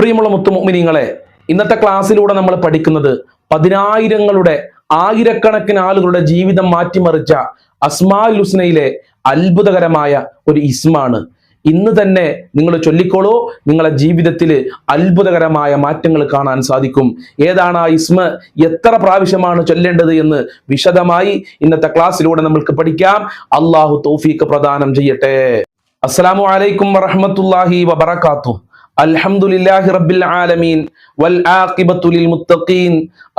പ്രിയമുള്ള മുത്തുമോമിനിങ്ങളെ ഇന്നത്തെ ക്ലാസ്സിലൂടെ നമ്മൾ പഠിക്കുന്നത് പതിനായിരങ്ങളുടെ ആയിരക്കണക്കിന് ആളുകളുടെ ജീവിതം മാറ്റിമറിച്ച അസ്മാൽ ഹുസ്നയിലെ അത്ഭുതകരമായ ഒരു ഇസ്മാണ്. ഇന്ന് തന്നെ നിങ്ങൾ ചൊല്ലിക്കോളൂ നിങ്ങളുടെ ജീവിതത്തിൽ അത്ഭുതകരമായ മാറ്റങ്ങൾ കാണാൻ സാധിക്കും. ഏതാണ് ആ ഇസ്മ? എത്ര പ്രാവശ്യമാണ് ചൊല്ലേണ്ടത് എന്ന് വിശദമായി ഇന്നത്തെ ക്ലാസ്സിലൂടെ നമ്മൾക്ക് പഠിക്കാം. അള്ളാഹു തൗഫീഖ് പ്രദാനം ചെയ്യട്ടെ. അസ്സാം വലൈക്കും വറഹ്മത്തുള്ളാഹി വബറകാതുഹു. അൽഹംദുലില്ലാഹി റബ്ബിൽ ആലമീൻ വൽ ആഖിബത്തു ലിൽ മുത്തഖീൻ.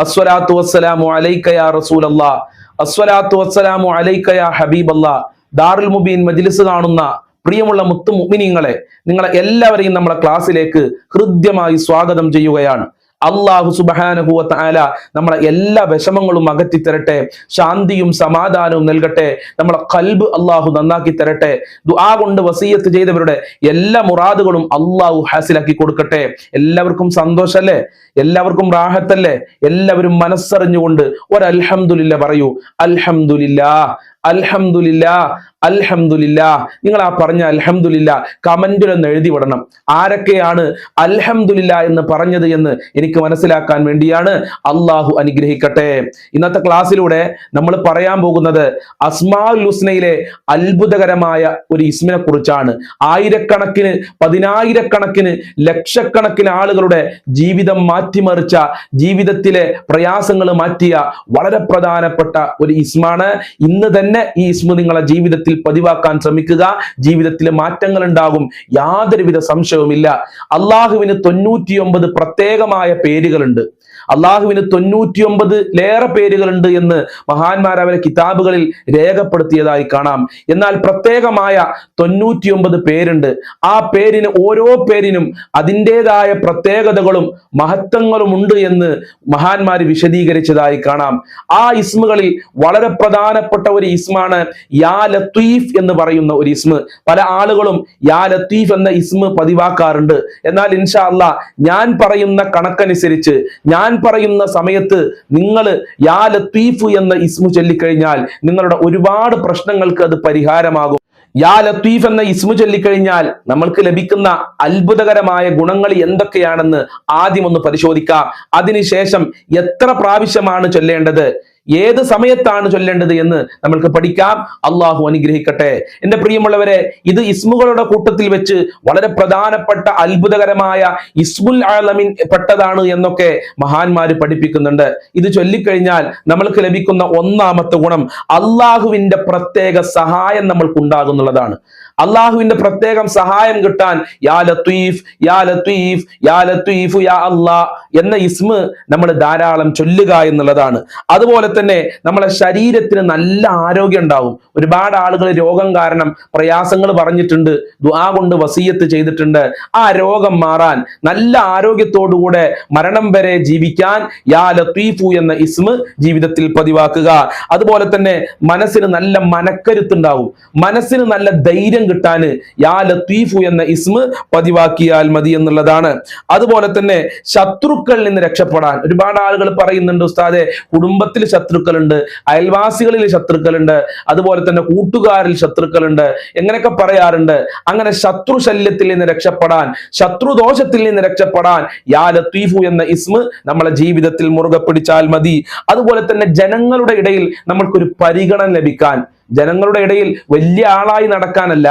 അസ്സലാത്തു വസ്സലാമു അലൈക യാ റസൂലല്ലാഹ് അസ്സലാത്തു വസ്സലാമു അലൈക യാ ഹബീബല്ലാഹ് ദാറുൽ മുബീൻ മജ്ലിസ് കാണുന്ന പ്രിയമുള്ള മുത്തു മുഅ്മിനീങ്ങളെ നിങ്ങളെ എല്ലാവരെയും നമ്മുടെ ക്ലാസ്സിലേക്ക് ഹൃദ്യമായി സ്വാഗതം ചെയ്യുകയാണ്. അള്ളാഹു സുബഹാനഹു ആല നമ്മളെ എല്ലാ വിഷമങ്ങളും അകറ്റി തരട്ടെ ശാന്തിയും സമാധാനവും നൽകട്ടെ നമ്മളെ കൽബ് അള്ളാഹു നന്നാക്കി തരട്ടെ ദുആ കൊണ്ട് വസീയത്ത് ചെയ്തവരുടെ എല്ലാ മുറാദുകളും അള്ളാഹു ഹാസിലാക്കി കൊടുക്കട്ടെ. എല്ലാവർക്കും സന്തോഷല്ലേ? എല്ലാവർക്കും റാഹത്തല്ലേ? എല്ലാവരും മനസ്സറിഞ്ഞുകൊണ്ട് ഒരു പറയൂ അൽഹംദുലില്ലാ അൽഹംദുലില്ലാ അൽഹംദുലില്ലാ. നിങ്ങൾ ആ പറഞ്ഞ അൽഹംദില്ല കമന്റിൽ ഒന്ന് എഴുതി വിടണം. ആരൊക്കെയാണ് അൽഹമുല്ല എന്ന് പറഞ്ഞത് എന്ന് എനിക്ക് മനസ്സിലാക്കാൻ വേണ്ടിയാണ് അള്ളാഹു അനുഗ്രഹിക്കട്ടെ. ഇന്നത്തെ ക്ലാസ്സിലൂടെ നമ്മൾ പറയാൻ പോകുന്നത് അസ്മാഉൽ ഹുസ്നയിലെ അത്ഭുതകരമായ ഒരു ഇസ്മിനെ കുറിച്ചാണ്. ആയിരക്കണക്കിന് പതിനായിരക്കണക്കിന് ലക്ഷക്കണക്കിന് ആളുകളുടെ ജീവിതം മാറ്റിമറിച്ച ജീവിതത്തിലെ പ്രയാസങ്ങൾ മാറ്റിയ വളരെ പ്രധാനപ്പെട്ട ഒരു ഇസ്മാണ്. ഇന്ന് തന്നെ ഈ ഇസ്മു നിങ്ങളെ ജീവിതത്തിൽ പതിവാക്കാൻ ശ്രമിക്കുക. ജീവിതത്തിൽ മാറ്റങ്ങൾ ഉണ്ടാകും യാതൊരുവിധ സംശയവുമില്ല. അള്ളാഹുവിന് തൊണ്ണൂറ്റിയൊമ്പത് പ്രത്യേകമായ പേരുകളുണ്ട്. അള്ളാഹുവിന് തൊണ്ണൂറ്റിയൊമ്പത് ലേറെ പേരുകളുണ്ട് എന്ന് മഹാന്മാർ അവരെ കിതാബുകളിൽ രേഖപ്പെടുത്തിയതായി കാണാം. എന്നാൽ പ്രത്യേകമായ തൊണ്ണൂറ്റിയൊമ്പത് പേരുണ്ട്. ആ പേരിന് ഓരോ പേരിനും അതിന്റെതായ പ്രത്യേകതകളും മഹത്വങ്ങളും ഉണ്ട് എന്ന് മഹാന്മാർ വിശദീകരിച്ചതായി കാണാം. ആ ഇസ്മുകളിൽ വളരെ പ്രധാനപ്പെട്ട ഒരു ഇസ്മാണ് യാ ലത്തീഫ് എന്ന് പറയുന്ന ഒരു ഇസ്മ്. പല ആളുകളും യാ ലത്തീഫ് എന്ന ഇസ്മ് പതിവാക്കാറുണ്ട്. എന്നാൽ ഇൻഷാ അല്ല ഞാൻ പറയുന്ന കണക്കനുസരിച്ച് ഞാൻ പറയുന്ന സമയത്ത് നിങ്ങൾ യാ ലത്തീഫ് എന്ന ഇസ്മു ചൊല്ലിക്കഴിഞ്ഞാൽ നിങ്ങളുടെ ഒരുപാട് പ്രശ്നങ്ങൾക്ക് അത് പരിഹാരമാകും. യാ ലത്തീഫ് എന്ന ഇസ്മു ചൊല്ലിക്കഴിഞ്ഞാൽ നമ്മൾക്ക് ലഭിക്കുന്ന അത്ഭുതകരമായ ഗുണങ്ങൾ എന്തൊക്കെയാണെന്ന് ആദ്യം ഒന്ന് പരിശോധിക്കാം. അതിനുശേഷം എത്ര പ്രാവശ്യമാണ് ചൊല്ലേണ്ടത്? ഏത് സമയത്താണ് ചൊല്ലേണ്ടത് എന്ന് നമ്മൾക്ക് പഠിക്കാം. അള്ളാഹു അനുഗ്രഹിക്കട്ടെ. എന്റെ പ്രിയമുള്ളവരെ ഇത് ഇസ്മുകളുടെ കൂട്ടത്തിൽ വെച്ച് വളരെ പ്രധാനപ്പെട്ട അത്ഭുതകരമായ ഇസ്മുൽ ആലമിൻ പെട്ടതാണ് എന്നൊക്കെ മഹാന്മാർ പഠിപ്പിക്കുന്നുണ്ട്. ഇത് ചൊല്ലിക്കഴിഞ്ഞാൽ നമ്മൾക്ക് ലഭിക്കുന്ന ഒന്നാമത്തെ ഗുണം അള്ളാഹുവിന്റെ പ്രത്യേക സഹായം നമ്മൾക്ക് ഉണ്ടാകുന്നുള്ളതാണ് അള്ളാഹുവിന്റെ പ്രത്യേകം സഹായം കിട്ടാൻ യാ ലത്തീഫ് യാ ലത്തീഫ് യാ ലത്തീഫു യാ അള്ളാ എന്ന ഇസ്മ നമ്മൾ ധാരാളം ചൊല്ലുക എന്നുള്ളതാണ്. അതുപോലെ തന്നെ നമ്മളെ ശരീരത്തിന് നല്ല ആരോഗ്യം ഉണ്ടാവും. ഒരുപാട് ആളുകൾ രോഗം കാരണം പ്രയാസങ്ങൾ പറഞ്ഞിട്ടുണ്ട് ദുആ കൊണ്ട് വസീയത്ത് ചെയ്തിട്ടുണ്ട്. ആ രോഗം മാറാൻ നല്ല ആരോഗ്യത്തോടുകൂടെ മരണം വരെ ജീവിക്കാൻ യാ ലത്തീഫു എന്ന ഇസ്മ ജീവിതത്തിൽ പതിവാക്കുക. അതുപോലെ തന്നെ മനസ്സിന് നല്ല മനക്കരുത്തുണ്ടാവും മനസ്സിന് നല്ല ധൈര്യം കിട്ടാൻ യാ ലത്തീഫു എന്ന ഇസ്മ് പതിവാക്കിയാൽ മതി എന്നുള്ളതാണ്. അതുപോലെ തന്നെ ശത്രുക്കളിൽ നിന്ന് രക്ഷപ്പെടാൻ. ഒരുപാട് ആളുകൾ പറയുന്നുണ്ട് ഉസ്താദെ കുടുംബത്തിൽ ശത്രുക്കളുണ്ട് അയൽവാസികളിൽ ശത്രുക്കളുണ്ട് അതുപോലെ തന്നെ കൂട്ടുകാരിൽ ശത്രുക്കളുണ്ട് എങ്ങനെയൊക്കെ പറയാറുണ്ട്? അങ്ങനെ ശത്രു ശല്യത്തിൽ നിന്ന് രക്ഷപ്പെടാൻ ശത്രുദോഷത്തിൽ നിന്ന് രക്ഷപ്പെടാൻ യാ ലത്തീഫു എന്ന ഇസ്മ് നമ്മളെ ജീവിതത്തിൽ മുറുകെ പിടിച്ചാൽ മതി. അതുപോലെ തന്നെ ജനങ്ങളുടെ ഇടയിൽ നമ്മൾക്കൊരു പരിഗണന ലഭിക്കാൻ ജനങ്ങളുടെ ഇടയിൽ വലിയ ആളായി നടക്കാനല്ല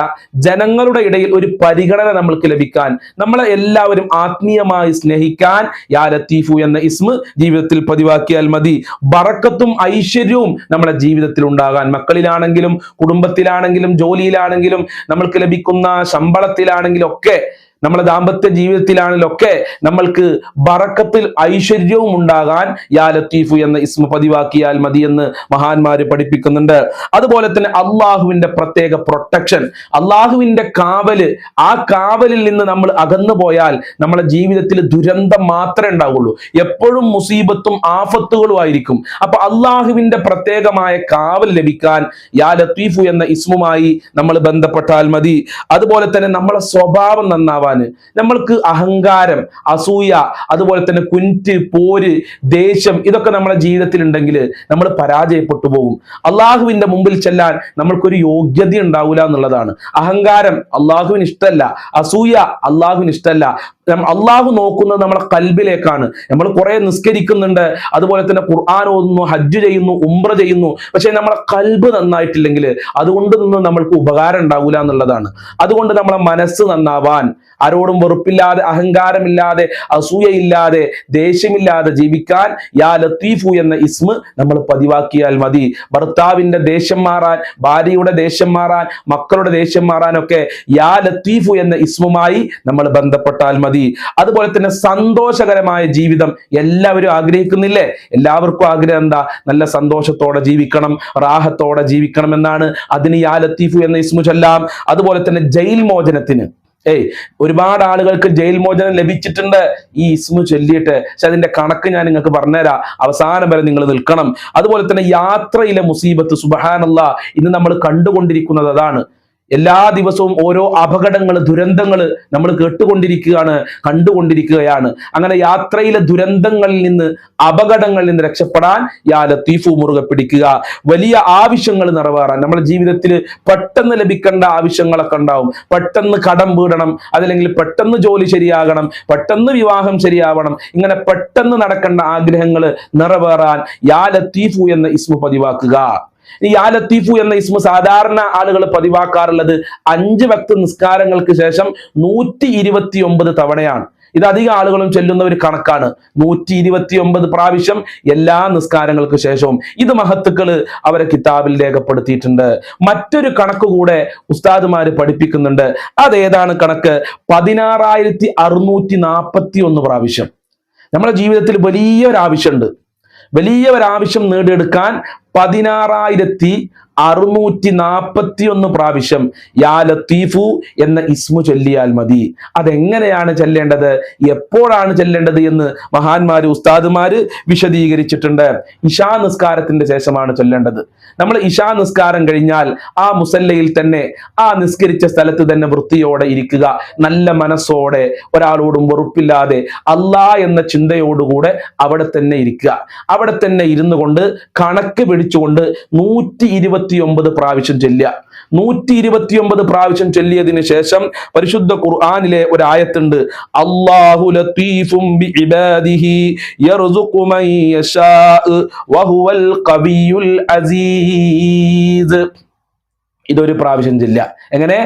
ജനങ്ങളുടെ ഇടയിൽ ഒരു പരിഗണന നമ്മൾക്ക് ലഭിക്കാൻ നമ്മളെ എല്ലാവരും ആത്മീയമായി സ്നേഹിക്കാൻ യാ ലത്തീഫു എന്ന ഇസ്മ ജീവിതത്തിൽ പതിവാക്കിയാൽ മതി. ബറക്കത്തും ഐശ്വര്യവും നമ്മുടെ ജീവിതത്തിൽ ഉണ്ടാകാൻ മക്കളിലാണെങ്കിലും കുടുംബത്തിലാണെങ്കിലും ജോലിയിലാണെങ്കിലും നമ്മൾക്ക് ലഭിക്കുന്ന ശമ്പളത്തിലാണെങ്കിലും ഒക്കെ നമ്മുടെ ദാമ്പത്യ ജീവിതത്തിലാണെങ്കിലൊക്കെ നമ്മൾക്ക് ബറക്കത്തിൽ ഐശ്വര്യവും ഉണ്ടാകാൻ യാ ലത്തീഫു എന്ന ഇസ്മ പതിവാക്കിയാൽ മതിയെന്ന് മഹാന്മാര് പഠിപ്പിക്കുന്നുണ്ട്. അതുപോലെ തന്നെ അള്ളാഹുവിന്റെ പ്രത്യേക പ്രൊട്ടക്ഷൻ. അള്ളാഹുവിന്റെ കാവൽ ആ കാവലിൽ നിന്ന് നമ്മൾ അകന്നു പോയാൽ നമ്മുടെ ജീവിതത്തിൽ ദുരന്തം മാത്രമേ ഉണ്ടാവുള്ളൂ. എപ്പോഴും മുസീബത്തും ആഫത്തുകളും ആയിരിക്കും. അപ്പൊ അള്ളാഹുവിന്റെ പ്രത്യേകമായ കാവൽ ലഭിക്കാൻ യാ ലത്തീഫു എന്ന ഇസ്മുമായി നമ്മൾ ബന്ധപ്പെട്ടാൽ മതി. അതുപോലെ തന്നെ നമ്മളെ സ്വഭാവം നന്നാവാൻ നമ്മൾക്ക് അഹങ്കാരം അസൂയ അതുപോലെ തന്നെ കുന്റ് പോര് ദേഷ്യം ഇതൊക്കെ നമ്മുടെ ജീവിതത്തിൽ ഉണ്ടെങ്കിൽ നമ്മൾ പരാജയപ്പെട്ടു പോകും. അള്ളാഹുവിന്റെ മുമ്പിൽ ചെല്ലാൻ നമ്മൾക്കൊരു യോഗ്യത ഉണ്ടാവില്ല എന്നുള്ളതാണ്. അഹങ്കാരം അള്ളാഹുവിന് ഇഷ്ടമല്ല. അസൂയ അള്ളാഹുവിന് ഇഷ്ടമല്ല. അള്ളാഹു നോക്കുന്നത് നമ്മളെ കൽബിലേക്കാണ്. നമ്മൾ കുറെ നിസ്കരിക്കുന്നുണ്ട്. അതുപോലെ തന്നെ ഖുർആൻ ഓതുന്നു ഹജ്ജ് ചെയ്യുന്നു ഉംറ ചെയ്യുന്നു. പക്ഷെ നമ്മളെ കൽബ് നന്നായിട്ടില്ലെങ്കിൽ അതുകൊണ്ട് നിന്ന് നമ്മൾക്ക് ഉപകാരം ഉണ്ടാവില്ല എന്നുള്ളതാണ്. അതുകൊണ്ട് നമ്മളെ മനസ്സ് നന്നാവാൻ ആരോടും വെറുപ്പില്ലാതെ അഹങ്കാരമില്ലാതെ അസൂയയില്ലാതെ ദേഷ്യമില്ലാതെ ജീവിക്കാൻ യാ ലത്തീഫു എന്ന ഇസ്മ നമ്മൾ പതിവാക്കിയാൽ മതി. ഭർത്താവിന്റെ ദേഷ്യം മാറാൻ ഭാര്യയുടെ ദേഷ്യം മാറാൻ മക്കളുടെ ദേഷ്യം മാറാനൊക്കെ യാ ലത്തീഫു എന്ന ഇസ്മുമായി നമ്മൾ ബന്ധപ്പെട്ടാൽ മതി. അതുപോലെ തന്നെ സന്തോഷകരമായ ജീവിതം എല്ലാവരും ആഗ്രഹിക്കുന്നില്ലേ? എല്ലാവർക്കും ആഗ്രഹം എന്താ? നല്ല സന്തോഷത്തോടെ ജീവിക്കണം റാഹത്തോടെ ജീവിക്കണം എന്നാണ് അതിന് യാ ലത്തീഫു എന്ന ഇസ്മു ചൊല്ലാം. അതുപോലെ തന്നെ ജയിൽ മോചനത്തിന്. ഏയ് ഒരുപാട് ആളുകൾക്ക് ജയിൽ മോചനം ലഭിച്ചിട്ടുണ്ട്. ഈ ഇസ്മു ചൊല്ലിയിട്ട്. പക്ഷെ അതിന്റെ കണക്ക് ഞാൻ നിങ്ങൾക്ക് പറഞ്ഞുതരാം. അവസാനം വരെ നിങ്ങൾ നിൽക്കണം. അതുപോലെ തന്നെ യാത്രയിലെ മുസീബത്ത് സുബഹാനല്ല ഇന്ന് നമ്മൾ കണ്ടുകൊണ്ടിരിക്കുന്നത് അതാണ്. എല്ലാ ദിവസവും ഓരോ അപകടങ്ങൾ ദുരന്തങ്ങൾ നമ്മൾ കേട്ടുകൊണ്ടിരിക്കുകയാണ് കണ്ടുകൊണ്ടിരിക്കുകയാണ്. അങ്ങനെ യാത്രയിലെ ദുരന്തങ്ങളിൽ നിന്ന് അപകടങ്ങളിൽ നിന്ന് രക്ഷപ്പെടാൻ യാ ലത്തീഫു മുറുകെ പിടിക്കുക. വലിയ ആവശ്യങ്ങൾ നിറവേറാൻ. നമ്മുടെ ജീവിതത്തിൽ പെട്ടെന്ന് ലഭിക്കേണ്ട ആവശ്യങ്ങളൊക്കെ ഉണ്ടാവും. പെട്ടെന്ന് കടം വീടണം അതല്ലെങ്കിൽ പെട്ടെന്ന് ജോലി ശരിയാകണം പെട്ടെന്ന് വിവാഹം ശരിയാവണം. ഇങ്ങനെ പെട്ടെന്ന് നടക്കേണ്ട ആഗ്രഹങ്ങൾ നിറവേറാൻ യാ ലത്തീഫു എന്ന ഇസ്മു പതിവാക്കുക. ഈ യാ ലത്തീഫു എന്ന ഇസ്മു സാധാരണ ആളുകൾ പതിവാക്കാറുള്ളത് അഞ്ച് വക്ത നിസ്കാരങ്ങൾക്ക് ശേഷം നൂറ്റി ഇരുപത്തി ഒമ്പത് തവണയാണ്. ഇത് അധികം ആളുകളും ചെല്ലുന്ന ഒരു കണക്കാണ്. നൂറ്റി ഇരുപത്തി ഒമ്പത് പ്രാവശ്യം എല്ലാ നിസ്കാരങ്ങൾക്ക് ശേഷവും. ഇത് മഹത്തുക്കൾ അവരെ കിതാബിൽ രേഖപ്പെടുത്തിയിട്ടുണ്ട്. മറ്റൊരു കണക്ക് കൂടെ ഉസ്താദുമാര് പഠിപ്പിക്കുന്നുണ്ട്. അതേതാണ് കണക്ക്? പതിനാറായിരത്തി അറുന്നൂറ്റി നാൽപ്പത്തി ഒന്ന് പ്രാവശ്യം. നമ്മുടെ ജീവിതത്തിൽ വലിയൊരു ആവശ്യമുണ്ട് വലിയ ഒരു ആവശ്യം നേടിയെടുക്കാൻ പതിനാറായിരത്തി അറുന്നൂറ്റി നാൽപ്പത്തി ഒന്ന് പ്രാവശ്യം യാ ലത്തീഫു എന്ന ഇസ്മു ചൊല്ലിയാൽ മതി. അതെങ്ങനെയാണ് ചെല്ലേണ്ടത്? എപ്പോഴാണ് ചെല്ലേണ്ടത് എന്ന് മഹാന്മാര് ഉസ്താദുമാര് വിശദീകരിച്ചിട്ടുണ്ട്. ഇഷാ നിസ്കാരത്തിന്റെ ശേഷമാണ് ചൊല്ലേണ്ടത്. നമ്മൾ ഇഷാ നിസ്കാരം കഴിഞ്ഞാൽ ആ മുസല്ലയിൽ തന്നെ ആ നിസ്കരിച്ച സ്ഥലത്ത് തന്നെ വൃത്തിയോടെ ഇരിക്കുക. നല്ല മനസ്സോടെ ഒരാളോടും വെറുപ്പില്ലാതെ അല്ലാ എന്ന ചിന്തയോടുകൂടെ അവിടെ തന്നെ ഇരിക്കുക. അവിടെ തന്നെ ഇരുന്നു കൊണ്ട് കണക്ക് പിടിച്ചുകൊണ്ട് നൂറ്റി ഇരുപത്തി ഒമ്പത് പ്രാവശ്യം ചെല്ലുക. നൂറ്റി ഇരുപത്തി ഒമ്പത് പ്രാവശ്യം ചൊല്ലിയതിന് ശേഷം പരിശുദ്ധ ഖുർആാനിലെ ഒരു ആയത്തുണ്ട് അല്ലാഹു ലത്തീഫും ബിഇബാദിഹി യർസുഖു മൻ യശാഉ വഹുവൽ ഖവിയുൽ അസീസ്. ഇതൊരു പ്രാവശ്യം ചെല്ലുക. എങ്ങനെ?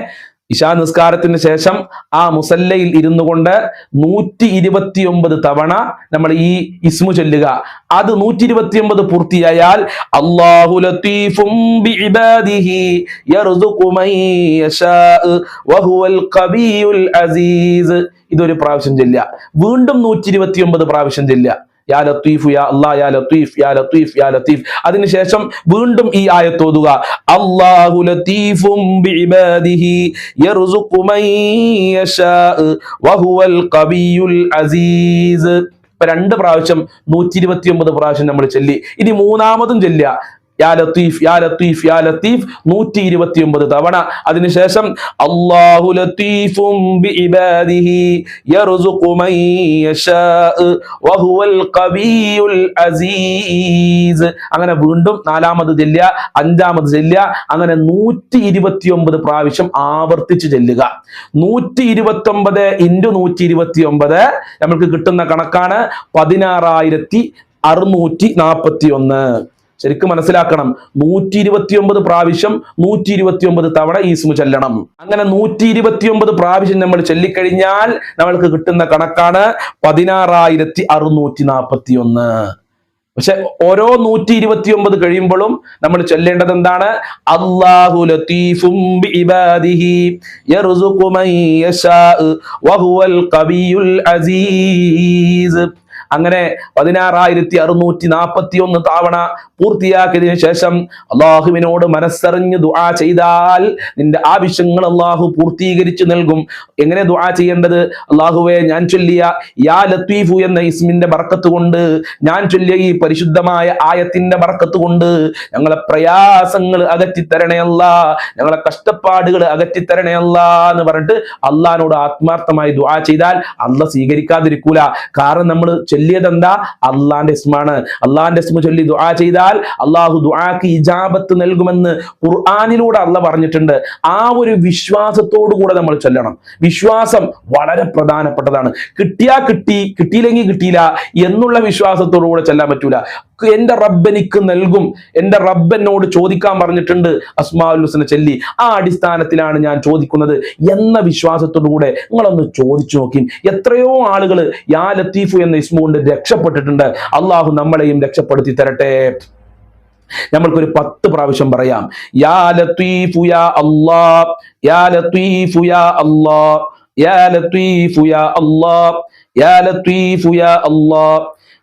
ഇശാ നിസ്കാരത്തിന് ശേഷം ആ മുസല്ലയിൽ ഇരുന്നു കൊണ്ട് നൂറ്റി ഇരുപത്തിയൊമ്പത് തവണ നമ്മൾ ഈ ഇസ്മു ചൊല്ലുക. അത് നൂറ്റി ഇരുപത്തിയൊമ്പത് പൂർത്തിയായാൽ അസീസ്. ഇതൊരു പ്രാവശ്യം ചെല്ലുക. വീണ്ടും നൂറ്റി ഇരുപത്തിയൊമ്പത് പ്രാവശ്യം ചെല്ലുക. യാ ലത്തീഫ് യാ അല്ലാ യാ ലത്തീഫ് യാ ലത്തീഫ് യാ ലത്തീഫ്. അതിനുശേഷം വീണ്ടും ഈ ആയത്തോതുക അല്ലാഹു ലത്തീഫും ബിഇബാദിഹി യർസുഖു മൻ യശാഉ വഹുവൽ ഖവിയുൽ അസീസ്. രണ്ട് പ്രാവശ്യം നൂറ്റി ഇരുപത്തി ഒമ്പത് പ്രാവശ്യം നമ്മൾ ചൊല്ലി. ഇനി മൂന്നാമതും ചൊല്ലുക. തവണ. അതിനുശേഷം അല്ലാഹു ലത്തീഫും അങ്ങനെ വീണ്ടും നാലാമത് ചെല്ലുക അഞ്ചാമത് ചെല്ലുക അങ്ങനെ നൂറ്റി ഇരുപത്തി ഒമ്പത് പ്രാവശ്യം ആവർത്തിച്ച് ചെല്ലുക. നൂറ്റി ഇരുപത്തി ഒമ്പത് ഇന്റു നൂറ്റി ഇരുപത്തി ഒമ്പത് നമ്മൾക്ക് കിട്ടുന്ന കണക്കാണ് പതിനാറായിരത്തി അറുന്നൂറ്റി നാൽപ്പത്തി ഒന്ന് ശരിക്കും മനസ്സിലാക്കണം. നൂറ്റി ഇരുപത്തിയൊമ്പത് പ്രാവശ്യം നൂറ്റി ഇരുപത്തിയൊമ്പത് തവണ ഈസ്മു ചെല്ലണം. അങ്ങനെ നൂറ്റി ഇരുപത്തിയൊമ്പത് പ്രാവശ്യം നമ്മൾ ചൊല്ലിക്കഴിഞ്ഞാൽ നമ്മൾക്ക് കിട്ടുന്ന കണക്കാണ് പതിനാറായിരത്തി അറുന്നൂറ്റി നാൽപ്പത്തി ഒന്ന് പക്ഷെ ഓരോ നൂറ്റി ഇരുപത്തി ഒമ്പത് കഴിയുമ്പോഴും നമ്മൾ ചൊല്ലേണ്ടത് എന്താണ്? അള്ളാഹു അങ്ങനെ പതിനാറായിരത്തി അറുന്നൂറ്റി നാൽപ്പത്തി ഒന്ന് തവണ പൂർത്തിയാക്കിയതിനു ശേഷം അള്ളാഹുവിനോട് മനസ്സറിഞ്ഞ് ദുആ ചെയ്താൽ നിന്റെ ആവശ്യങ്ങൾ അള്ളാഹു പൂർത്തീകരിച്ചു നൽകും. എങ്ങനെ ദുആ ചെയ്യേണ്ടത്? അള്ളാഹുവെ ഞാൻ ചൊല്ലിയ യാ ലത്തീഫു എന്ന ഇസ്മിന്റെ ബർക്കത്ത് കൊണ്ട് ഞാൻ ചൊല്ലിയ ഈ പരിശുദ്ധമായ ആയത്തിന്റെ ബർക്കത്ത് കൊണ്ട് ഞങ്ങളെ പ്രയാസങ്ങൾ അകറ്റിത്തരണേ അല്ല ഞങ്ങളെ കഷ്ടപ്പാടുകൾ അകറ്റിത്തരണേ അല്ല എന്ന് പറഞ്ഞിട്ട് അള്ളഹാനോട് ആത്മാർത്ഥമായി ദുആ ചെയ്താൽ അല്ല സ്വീകരിക്കാതിരിക്കൂല. കാരണം നമ്മൾ ചൊല്ലിയത് എന്താ അള്ളാന്റെ ഇസ്മാണ്. അള്ളാന്റെ ഇസ്മ ചൊല്ലി ദുആ ചെയ്താൽ അള്ളാഹു ദുആക്ക് ഇജാബത്ത് നൽകുമെന്ന് ഖുർആാനിലൂടെ അള്ള പറഞ്ഞിട്ടുണ്ട്. ആ ഒരു വിശ്വാസത്തോടു കൂടെ നമ്മൾ ചൊല്ലണം. വിശ്വാസം വളരെ പ്രധാനപ്പെട്ടതാണ്. കിട്ടിയാ കിട്ടി കിട്ടിയില്ലെങ്കിൽ കിട്ടിയില്ല എന്നുള്ള വിശ്വാസത്തോടു കൂടെ ചെല്ലാൻ പറ്റൂല. എന്റെ റബ്ബ് എനിക്ക് നൽകും. എന്റെ റബ്ബ് എന്നോട് ചോദിക്കാൻ പറഞ്ഞിട്ടുണ്ട് അസ്മാഉൽ ഹുസ്ന ചൊല്ലി. ആ അടിസ്ഥാനത്തിലാണ് ഞാൻ ചോദിക്കുന്നത് എന്ന വിശ്വാസത്തോടുകൂടെ നിങ്ങളൊന്ന് ചോദിച്ചു നോക്കി. എത്രയോ ആളുകൾ യാ ലത്തീഫു എന്ന ഇസ്മു കൊണ്ട് രക്ഷപ്പെട്ടിട്ടുണ്ട്. അള്ളാഹു നമ്മളെയും രക്ഷപ്പെടുത്തി തരട്ടെ. നമ്മൾക്കൊരു പത്ത് പ്രാവശ്യം പറയാം. യാ ലത്തീഫു യാ അല്ലാ യാ ലത്തീഫു യാ അല്ലാ യാ ലത്തീഫു യാ അല്ലാ യാ ലത്തീഫു യാ അല്ലാ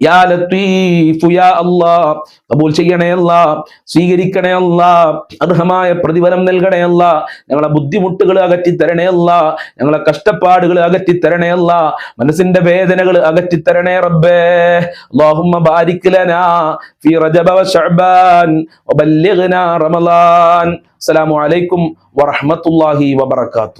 യാ ലത്തീഫു യാ അല്ലാ കബൂൽ ചെയ്യണേ അല്ലാ സ്വീകരിക്കണേ അല്ലാ അർഹമായ പ്രതിഫലം നൽകണേ അല്ലാ ഞങ്ങളെ ബുദ്ധിമുട്ടുകൾ അകറ്റി തരണേ അല്ലാ ഞങ്ങളെ കഷ്ടപ്പാടുകൾ അകറ്റി തരണേ അല്ലാ മനസ്സിന്റെ വേദനകൾ അകറ്റി തരണേ റബ്ബേ. അല്ലാഹുമ്മ ബാരിക് ലനാ ഫീ റജബ വ ശഅബാൻ വബല്ലിഗ്നാ റമളാൻ അസ്സലാമു അലൈക്കും വറഹ്മത്തുള്ളാഹി വബറകാതുഹു.